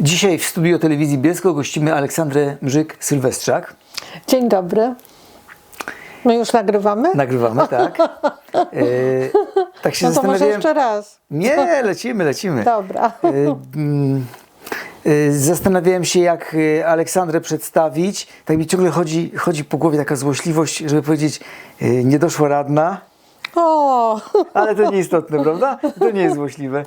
Dzisiaj w studio telewizji Bielsko gościmy Aleksandrę Mrzyk-Sylwestrzak. Dzień dobry. My już nagrywamy? Nagrywamy, tak. E, tak się no to może jeszcze raz. Nie, lecimy, lecimy. Dobra. E, mm, e, Zastanawiałem się, jak e, Aleksandrę przedstawić. Tak mi ciągle chodzi, chodzi po głowie taka złośliwość, żeby powiedzieć, e, nie doszła radna, O, ale to nieistotne, prawda? To nie jest złośliwe.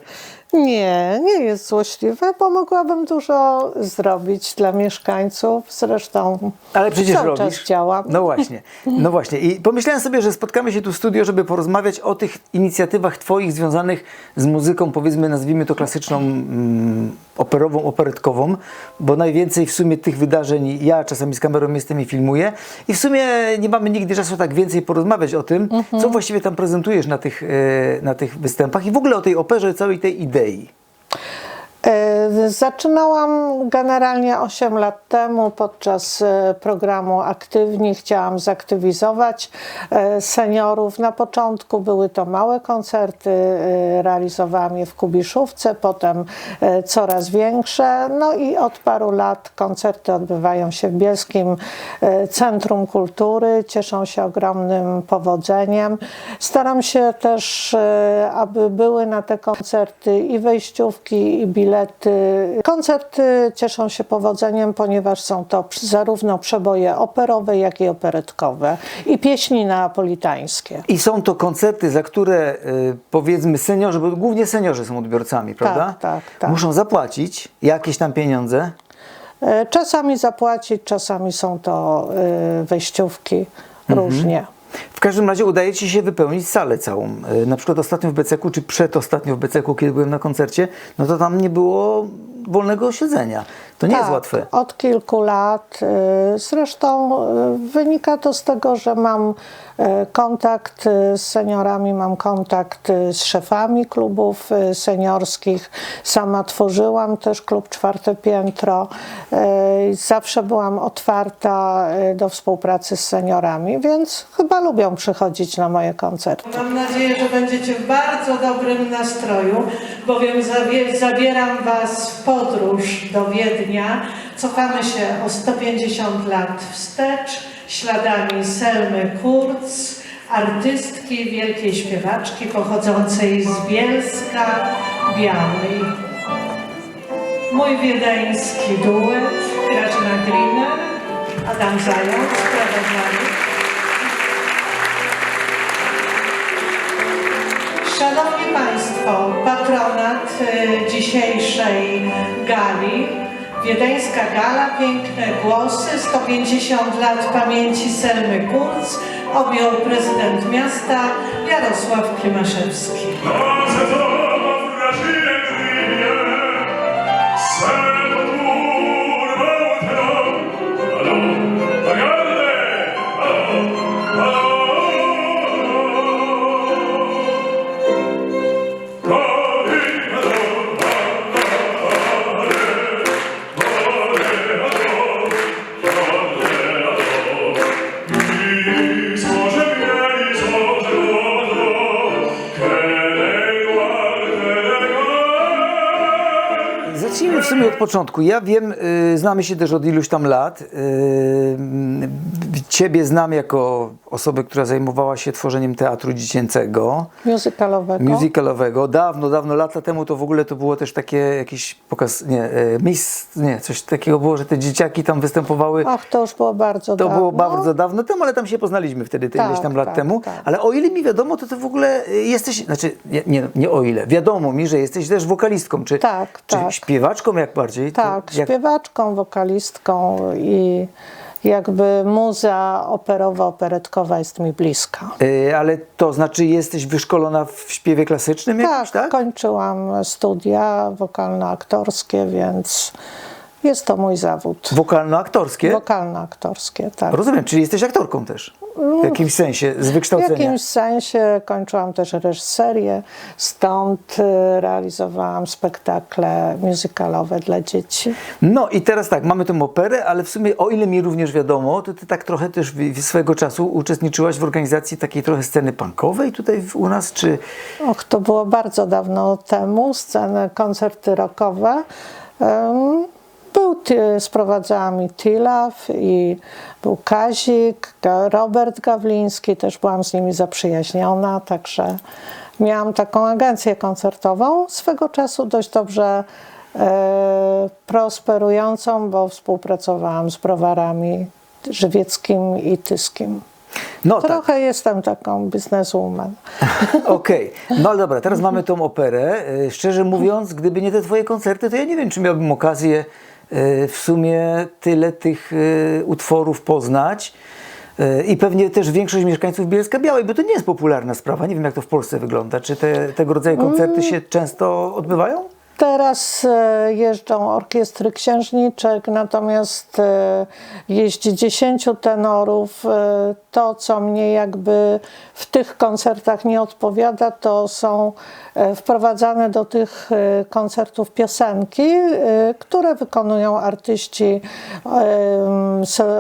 Nie, nie jest złośliwe, bo mogłabym dużo zrobić dla mieszkańców. Zresztą Ale przecież cały robisz. czas działam. No właśnie, no właśnie. I pomyślałem sobie, że spotkamy się tu w studio, żeby porozmawiać o tych inicjatywach Twoich związanych z muzyką, powiedzmy, nazwijmy to klasyczną, mm, operową, operetkową, bo najwięcej w sumie tych wydarzeń ja czasami z kamerą jestem i filmuję. I w sumie nie mamy nigdy czasu tak więcej porozmawiać o tym, co właściwie tam prezentujesz na tych, e, na tych występach i w ogóle o tej operze, całej tej idei. E, Zaczynałam generalnie 8 lat temu podczas e, programu Aktywni. Chciałam zaktywizować e, seniorów. Na początku były to małe koncerty, realizowałam je w Kubiszówce, potem coraz większe. No i od paru lat koncerty odbywają się w Bielskim Centrum Kultury. Cieszą się ogromnym powodzeniem. Staram się też, aby były na te koncerty i wejściówki, i bilety. Koncerty cieszą się powodzeniem, ponieważ są to zarówno przeboje operowe, jak i operetkowe i pieśni neapolitańskie. I są to koncerty, za które e, powiedzmy seniorzy, bo głównie seniorzy są odbiorcami, prawda? tak, tak. Muszą zapłacić jakieś tam pieniądze. E, Czasami zapłacić, czasami są to e, wejściówki, Mhm. różnie. W każdym razie udaje Ci się wypełnić salę całą. E, Na przykład ostatnio w Beceku, czy przedostatnio w Beceku, kiedy byłem na koncercie, no to tam nie było wolnego siedzenia. To nie jest Tak, łatwe. Od kilku lat. y, Zresztą y, wynika to z tego, że mam kontakt y, z seniorami, mam kontakt y, z szefami klubów seniorskich. Sama tworzyłam też klub Czwarte Piętro. Zawsze byłam otwarta do współpracy z seniorami, więc chyba lubią przychodzić na moje koncerty. Mam nadzieję, że będziecie w bardzo dobrym nastroju, bowiem zabieram Was w podróż do Wiednia. Cofamy się o 150 lat wstecz, śladami Selmy Kurz, artystki, wielkiej śpiewaczki pochodzącej z Bielska Białej. Mój wiedeński duet, Grażyna Griner, Adam Zając, prawodawny. Szanowni Państwo, patronat y, dzisiejszej gali, Wiedeńska Gala, piękne głosy, 150 lat pamięci Selmy Kurz objął prezydent miasta Jarosław Klimaszewski. Od początku. Ja wiem, y, znamy się też od iluś tam lat. Y, ciebie znam jako osobę, która zajmowała się tworzeniem teatru dziecięcego. Musicalowego. musicalowego. Dawno, dawno, lata temu to w ogóle to było też takie jakiś pokaz, nie, e, mis, nie, coś takiego było, że te dzieciaki tam występowały. Ach, to już było bardzo To dawno. było bardzo dawno temu, ale tam się poznaliśmy wtedy, te Tak, ileś tam lat tak, temu. tak. Ale o ile mi wiadomo, to ty w ogóle y, jesteś, znaczy nie, nie, nie o ile, wiadomo mi, że jesteś też wokalistką, czy, Tak, czy tak. śpiewaczką jak To Tak, jak, śpiewaczką, wokalistką i jakby muza operowo-operetkowa jest mi bliska. y, ale to znaczy jesteś wyszkolona w śpiewie klasycznym Tak, tak? kończyłam studia wokalno-aktorskie, więc jest to mój zawód. Wokalno-aktorskie? Wokalno-aktorskie, tak. Rozumiem, czyli jesteś aktorką też. W jakimś sensie, z W wykształcenia. jakimś sensie kończyłam też reżyserię, stąd y, realizowałam spektakle musicalowe dla dzieci. No i teraz tak, mamy tą operę, ale w sumie o ile mi również wiadomo, to ty tak trochę też w- swego czasu uczestniczyłaś w organizacji takiej trochę sceny punkowej tutaj w, u nas, czy... Och, to było bardzo dawno temu, sceny, koncerty rockowe. Em, Był, ty- sprowadzała mi Tilaw i był Kazik, Robert Gawliński, też byłam z nimi zaprzyjaźniona, także miałam taką agencję koncertową, swego czasu dość dobrze e, prosperującą, bo współpracowałam z browarami Żywieckim i Tyskim. No tak, Trochę jestem taką bizneswoman. okej. No ale dobra, teraz mamy tą operę. E, Szczerze mówiąc, gdyby nie te twoje koncerty, to ja nie wiem, czy miałbym okazję w sumie tyle tych e, utworów poznać. E, I pewnie też większość mieszkańców Bielska Białej, bo to nie jest popularna sprawa. Nie wiem, jak to w Polsce wygląda. Czy te, tego rodzaju koncerty się często odbywają? Teraz e, jeżdżą orkiestry księżniczek, natomiast e, jeździ 10 tenorów. E, To, co mnie jakby w tych koncertach nie odpowiada, to są wprowadzane do tych koncertów piosenki, które wykonują artyści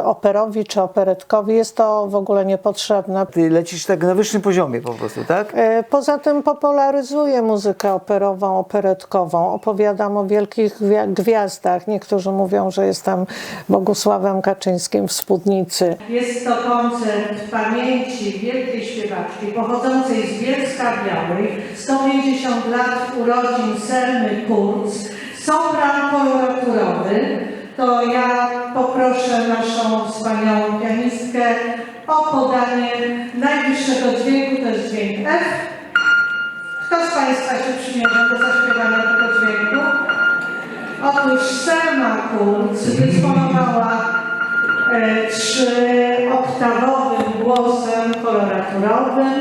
operowi czy operetkowi. Jest to w ogóle niepotrzebne. Ty lecisz tak na wyższym poziomie po prostu, tak? Poza tym popularyzuję muzykę operową, operetkową. Opowiadam o wielkich gwia- gwiazdach. Niektórzy mówią, że jestem Bogusławem Kaczyńskim w spódnicy. Jest to koncert pamięci wielkiej śpiewaczki pochodzącej z Bielska Białej, 150 lat urodzin Selmy Kurz, sopran koloraturowy. To ja poproszę naszą wspaniałą pianistkę o podanie najwyższego dźwięku, to jest dźwięk F. Kto z Państwa się przymierza do zaśpiewania tego dźwięku? Otóż Selma Kurz dysponowała e, trzyoktawowym głosem koloraturowym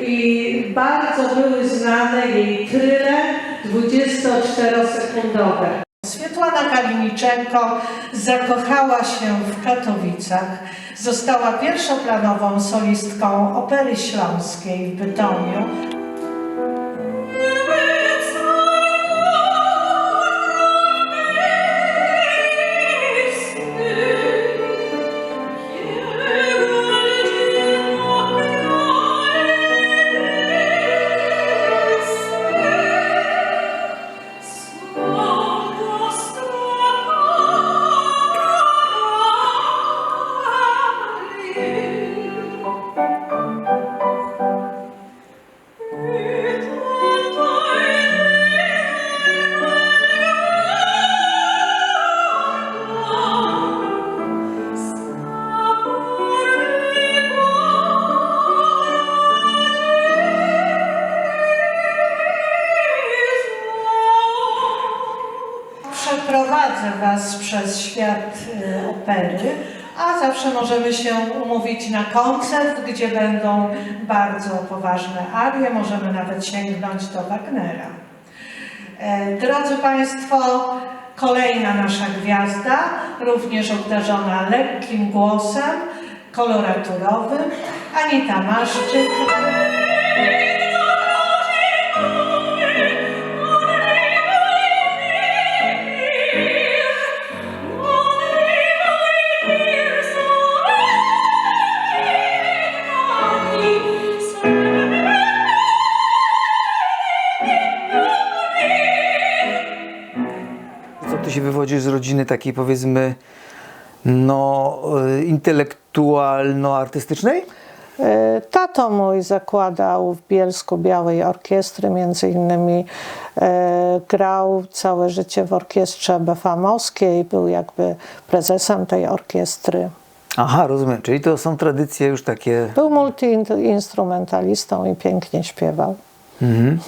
i bardzo były znane jej tryle 24-sekundowe. Swietłana Kaliniczenko zakochała się w Katowicach. Została pierwszoplanową solistką Opery Śląskiej w Bytomiu. Zawsze możemy się umówić na koncert, gdzie będą bardzo poważne arie, możemy nawet sięgnąć do Wagnera. E, Drodzy Państwo, kolejna nasza gwiazda, również obdarzona lekkim głosem, koloraturowym, Anita Maszczyk. Rodziny takiej powiedzmy no y, intelektualno-artystycznej? E, Tato mój zakładał w Bielsku Białej Orkiestry, między innymi e, grał całe życie w orkiestrze Befamowskiej, był jakby prezesem tej orkiestry. Aha, rozumiem, czyli to są tradycje już takie... Był multiinstrumentalistą i pięknie śpiewał. Mhm.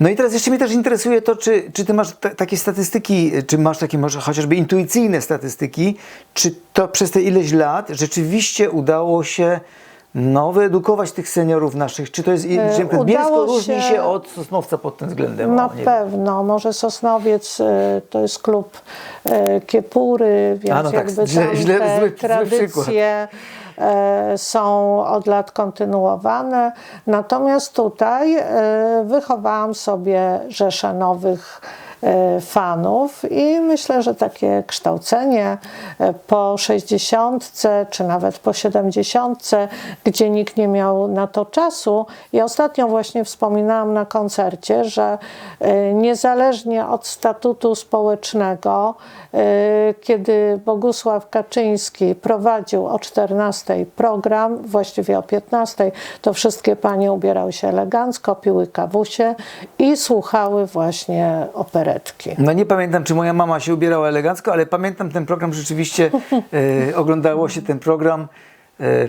No i teraz jeszcze mnie też interesuje to, czy, czy ty masz ta, takie statystyki, czy masz takie może chociażby intuicyjne statystyki, czy to przez te ileś lat rzeczywiście udało się no, wyedukować tych seniorów naszych? Czy to jest, E, czy przykład udało Bielsko różni się- od Sosnowca pod tym względem? Na O, nie wiem. pewno. Może Sosnowiec e, to jest klub e, Kiepury, więc A, no tak, jakby źle- tam źle- te zły- tradycje e, są od lat kontynuowane. Natomiast tutaj e, wychowałam sobie rzeszę nowych e, fanów i myślę, że takie kształcenie e, po 60 czy nawet po 70, gdzie nikt nie miał na to czasu. I ostatnio właśnie wspominałam na koncercie, że e, niezależnie od statutu społecznego, e, kiedy Bogusław Kaczyński prowadził o 14 program, właściwie o 15, to wszystkie panie ubierały się elegancko, piły kawusie i słuchały właśnie No nie pamiętam, czy moja mama się ubierała elegancko, ale pamiętam ten program rzeczywiście, e, oglądało się ten program. E,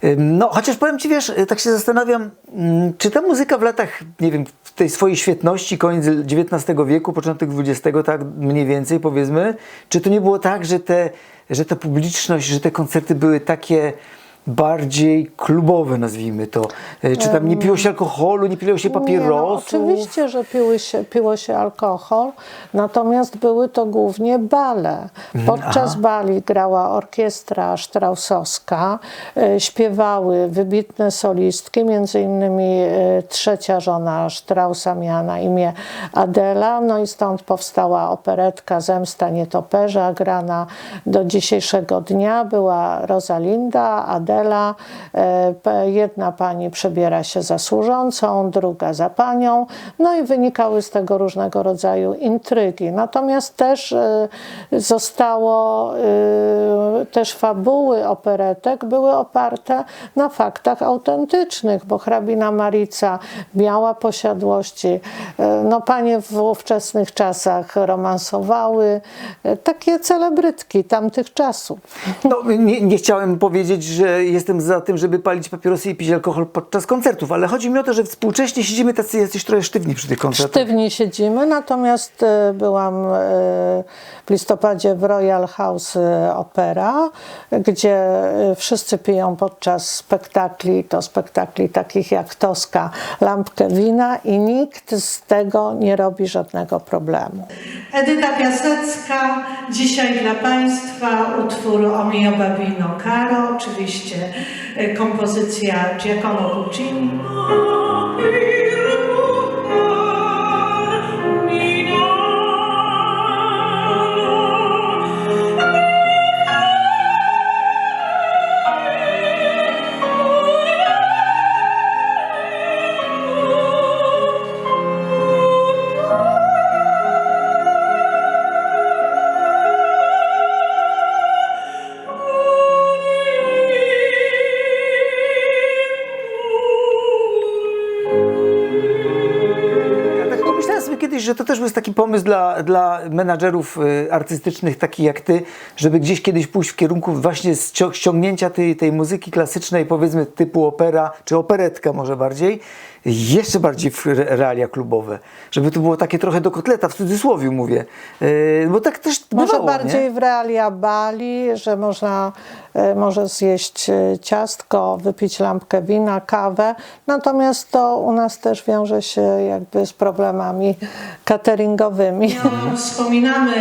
e, no, chociaż powiem Ci, wiesz, e, tak się zastanawiam, mm, czy ta muzyka w latach, nie wiem, w tej swojej świetności, koniec XIX wieku, początek XX, tak mniej więcej powiedzmy, czy to nie było tak, że, te, że ta publiczność, że te koncerty były takie bardziej klubowe, nazwijmy to. E, Czy tam nie piło się alkoholu, nie piło się Nie, no, papierosów? oczywiście, że piły się, piło się alkohol, natomiast były to głównie bale. Mhm, Podczas bali grała orkiestra Straussowska, e, śpiewały wybitne solistki, między innymi e, trzecia żona Straussa miała na imię Adela, no i stąd powstała operetka Zemsta Nietoperza, grana do dzisiejszego dnia. Była Rosalinda, Adela, e, jedna pani przebiera się za służącą, druga za panią, no i wynikały z tego różnego rodzaju intrygi. Natomiast też e, zostało, e, też fabuły operetek były oparte na faktach autentycznych, bo hrabina Marica miała posiadłości. No, panie w ówczesnych czasach romansowały, takie celebrytki tamtych czasów. No, nie, nie chciałem powiedzieć, że jestem za tym, żeby palić papierosy i pić alkohol podczas koncertów, ale chodzi mi o to, że współcześnie siedzimy tacy jacyś trochę sztywni przy tych koncertach. Sztywni siedzimy, natomiast e, byłam e, w listopadzie w Royal House e, Opera, gdzie wszyscy piją podczas spektakli, to spektakli takich jak Toska, lampkę wina i nikt z tego nie robi żadnego problemu. Edyta Piasecka, dzisiaj dla Państwa utwór O mio babino caro, oczywiście kompozycja Giacomo Puccini. Taki pomysł dla, dla menadżerów y, artystycznych, takich jak ty, żeby gdzieś kiedyś pójść w kierunku właśnie ściągnięcia tej, tej muzyki klasycznej, powiedzmy typu opera, czy operetka może bardziej, jeszcze bardziej w re- realia klubowe. Żeby to było takie trochę do kotleta, w cudzysłowie mówię. Y, bo tak też Może bywało, bardziej nie? w realia Bali, że można e, może zjeść ciastko, wypić lampkę wina, kawę. Natomiast to u nas też wiąże się jakby z problemami cateringowymi. Wspominamy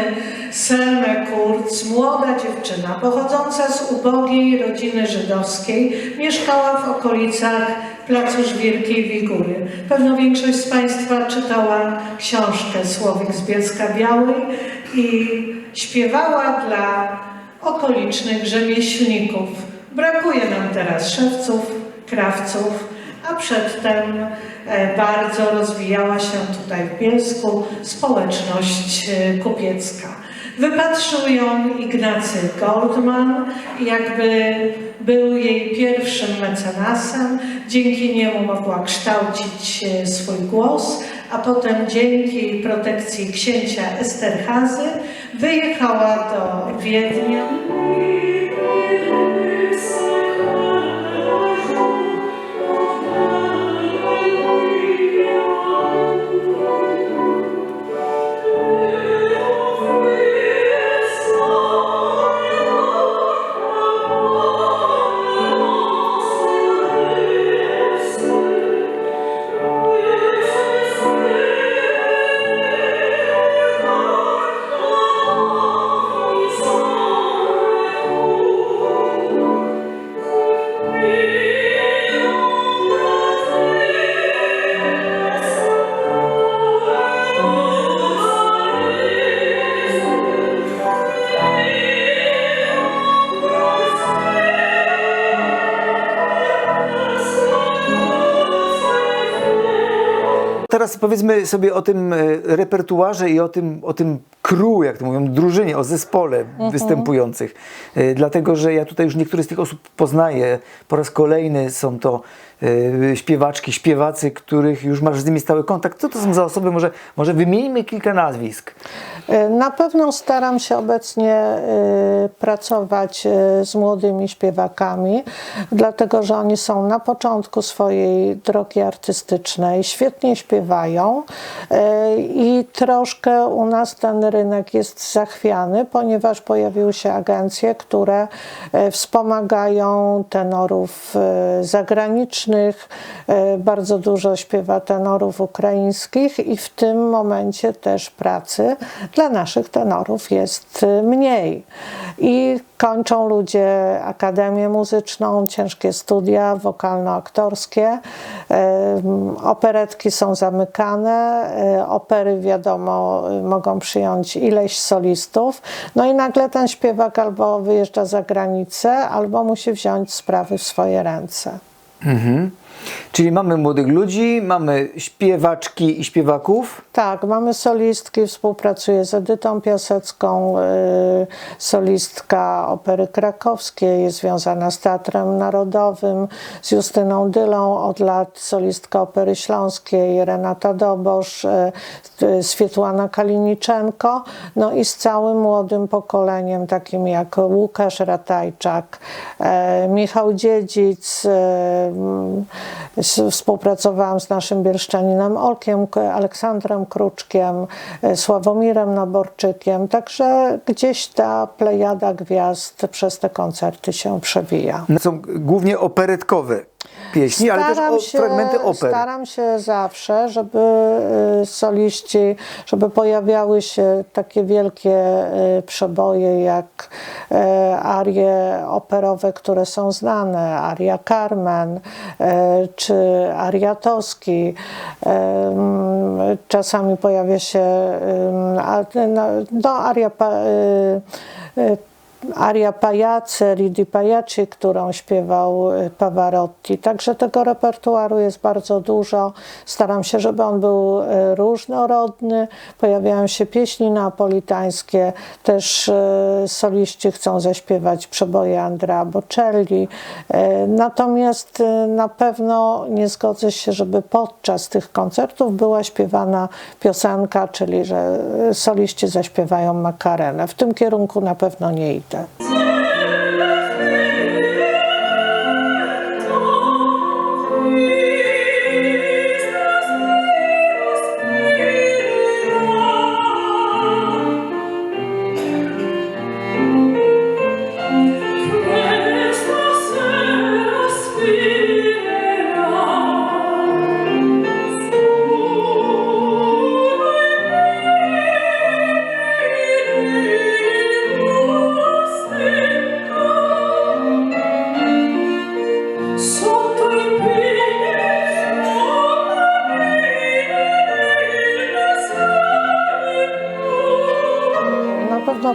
Selmę Kurz, młoda dziewczyna pochodząca z ubogiej rodziny żydowskiej, mieszkała w okolicach placu Żwirkiej Wigury. Pewno większość z Państwa czytała książkę Słowik z Bielska Białej i śpiewała dla okolicznych rzemieślników. Brakuje nam teraz szewców, krawców, a przedtem bardzo rozwijała się tutaj w Bielsku społeczność e, kupiecka. Wypatrzył ją Ignacy Goldman, jakby był jej pierwszym mecenasem. Dzięki niemu mogła kształcić e, swój głos, a potem dzięki protekcji księcia Esterhazy wyjechała do Wiednia. Powiedzmy sobie o tym e, repertuarze i o tym, o tym crew, jak to mówią, drużynie, o zespole Mhm. występujących. E, Dlatego, że ja tutaj już niektórych z tych osób poznaję. Po raz kolejny są to e, śpiewaczki, śpiewacy, których już masz z nimi stały kontakt. Co to są za osoby? Może, może wymienimy kilka nazwisk. E, Na pewno staram się obecnie pracować z młodymi śpiewakami, dlatego że oni są na początku swojej drogi artystycznej, świetnie śpiewają i troszkę u nas ten rynek jest zachwiany, ponieważ pojawiły się agencje, które e, wspomagają tenorów e, zagranicznych. E, Bardzo dużo śpiewa tenorów ukraińskich i w tym momencie też pracy dla naszych tenorów jest mniej. I kończą ludzie Akademię Muzyczną, ciężkie studia wokalno-aktorskie. Operetki są zamykane, opery wiadomo mogą przyjąć ileś solistów. No i nagle ten śpiewak albo wyjeżdża za granicę, albo musi wziąć sprawy w swoje ręce. Mhm. Czyli mamy młodych ludzi, mamy śpiewaczki i śpiewaków. Tak, mamy solistki, współpracuję z Edytą Piasecką, y, solistka Opery Krakowskiej, jest związana z Teatrem Narodowym, z Justyną Dylą od lat, solistka Opery Śląskiej, Renata Dobosz, y, y, Swietłana Kaliniczenko, no i z całym młodym pokoleniem, takim jak Łukasz Ratajczak, Michał Dziedzic, współpracowałam z naszym bielszczaninem Olkiem, Aleksandrem Kruczkiem, e, Sławomirem Naborczykiem, także gdzieś ta plejada gwiazd przez te koncerty się przewija. Są głównie operetkowe pieśni, ale też o, fragmenty oper. Staram się zawsze, żeby y, soliści, żeby pojawiały się takie wielkie y, przeboje jak y, arie operowe, które są znane, aria Carmen czy aria Toski. Czasami pojawia się a- no, no, aria aria Pajace, Ridi Pajaci, którą śpiewał y, Pavarotti. Także tego repertuaru jest bardzo dużo. Staram się, żeby on był y, różnorodny. Pojawiają się pieśni neapolitańskie. Też y, soliści chcą zaśpiewać przeboje Andrea Bocelli. Natomiast na pewno nie zgodzę się, żeby podczas tych koncertów była śpiewana piosenka, czyli że soliści zaśpiewają makarenę. W tym kierunku na pewno nie idę. Sparta.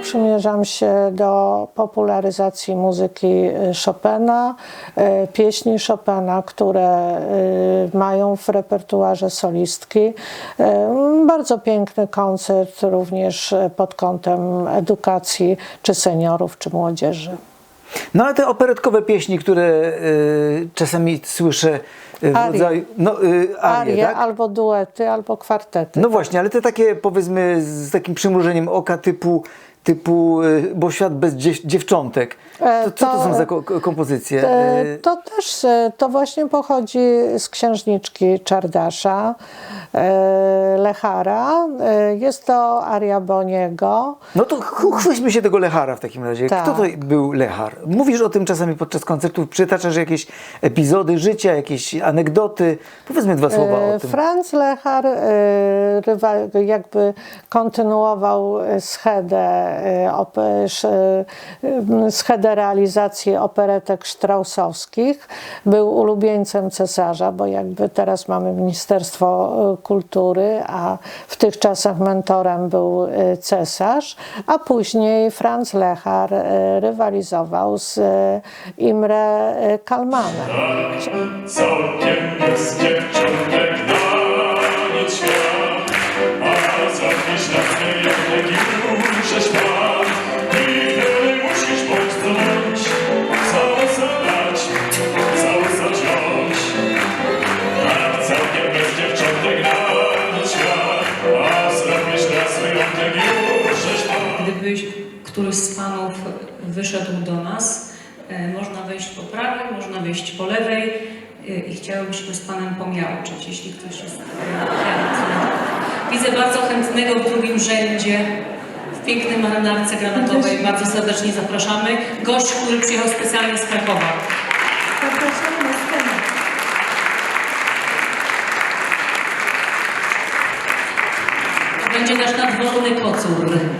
Przymierzam się do popularyzacji muzyki y, Chopina, y, pieśni Chopina, które y, mają w repertuarze solistki. Bardzo piękny koncert również pod kątem edukacji czy seniorów, czy młodzieży. No ale te operetkowe pieśni, które y, czasami słyszę w Arie. rodzaju... No, y, arie, Arie, tak? albo duety, albo kwartety. No właśnie, ale te takie powiedzmy z takim przymrużeniem oka typu, typu y, Bo świat bez dziew dziewczątek. E, To, co to to- są za ko ko- kompozycje? E, Y, To też, e, to właśnie pochodzi z księżniczki Czardasza, e, Lechara. E, Jest to aria Boniego. No to ch- chwyćmy się tego Lechara w takim razie. Tak. Kto to był Lechar? Mówisz o tym czasami podczas koncertów, przytaczasz jakieś epizody życia, jakieś anegdoty. Powiedzmy dwa słowa E, o tym. Franz Lechar e, jakby kontynuował e, schedę, e, e, schedę realizacji operetek straussowskich. Był ulubieńcem cesarza, bo jakby teraz mamy Ministerstwo e, Kultury, a w tych czasach mentorem był e, cesarz, a później Franz Lechar e, rywalizował z e, Imre e, Kalmanem. Całkiem już wyszedł do nas, e, można wejść po prawej, można wejść po lewej e, i chciałybyśmy z panem pomiałczyć, jeśli ktoś jest chętny. Widzę bardzo chętnego w drugim rzędzie, w pięknej marynarce granatowej. Bardzo serdecznie zapraszamy. Gość, który przyjechał specjalnie z Krakowa. Zapraszamy na scenę. To będzie nasz nadworny kocur.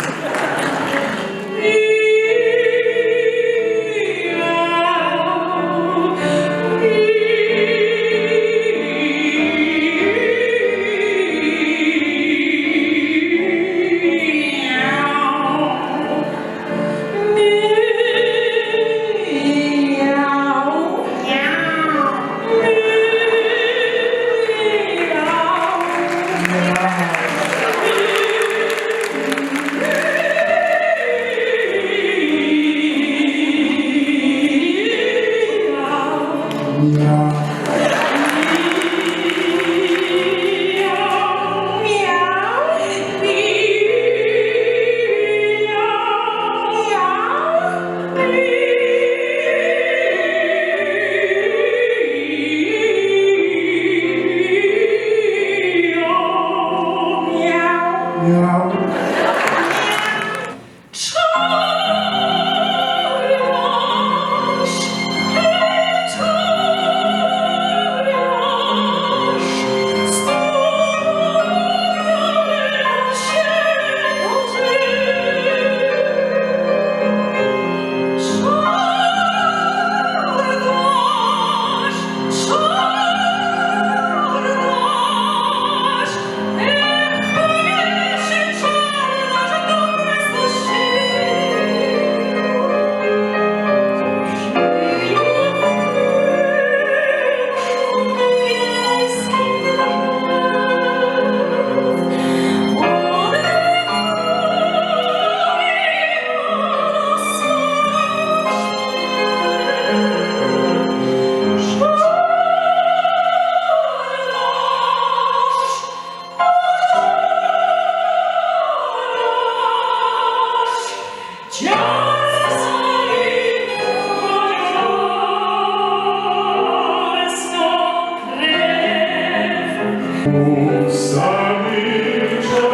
Zamilcza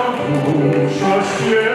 dusza śpiewa,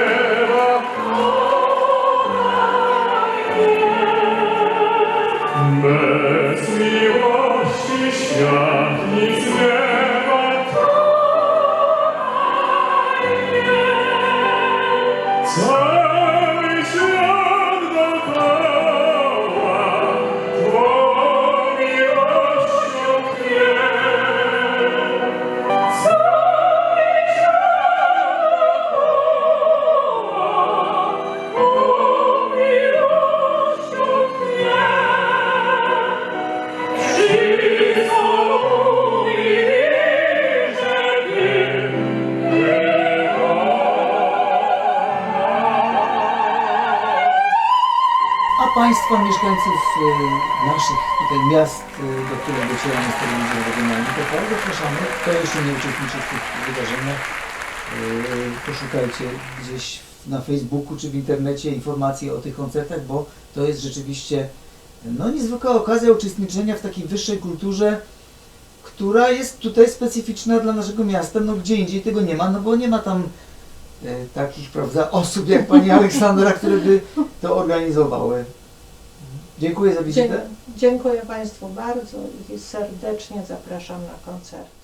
Państwa mieszkańców y, naszych tutaj miast, y, do których docieramy z telewizji regionalnej, to bardzo zapraszamy, kto jeszcze nie uczestniczy w tych wydarzeniach, y, poszukajcie gdzieś na Facebooku czy w internecie informacji o tych koncertach, bo to jest rzeczywiście no, niezwykła okazja uczestniczenia w takiej wyższej kulturze, która jest tutaj specyficzna dla naszego miasta, no gdzie indziej tego nie ma, no bo nie ma tam e, takich, prawda, osób jak pani Aleksandra, które by to organizowały. Dziękuję za wizytę. Dziękuję Państwu bardzo i serdecznie zapraszam na koncert.